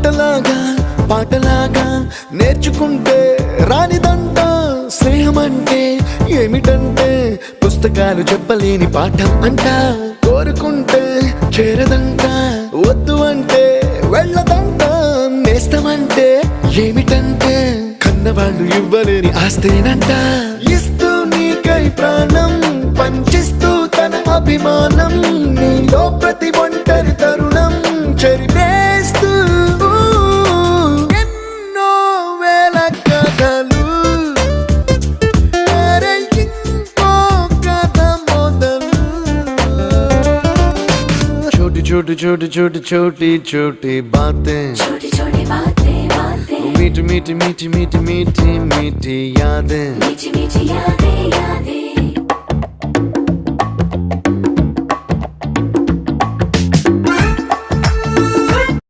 ఆటలాగా పాటలాగా నేర్చుకుంటే రానిదంట స్నేహం అంటే ఏమిటంటే పుస్తకాలు చెప్పలేని పాఠం అంట. కోరుకుంటే చేరదంట వద్దు అంటే వెళ్ళదంట. నేస్తమంటే ఏమిటంటే కన్నవాళ్ళు ఇవ్వలేని ఆస్తేనంట. ఇస్తూ నీకై ప్రాణం పంచిస్తూ తన అభిమానం. నీలో ప్రతి ఒంటరి తరుణం చెరిపేస్తూ छोटी छोटी छोटी छोटी छोटी बातें। छोटी छोटी बातें बातें। मीठी मीठी मीठी मीठी मीठी मीठी यादें। मीठी मीठी यादें यादें।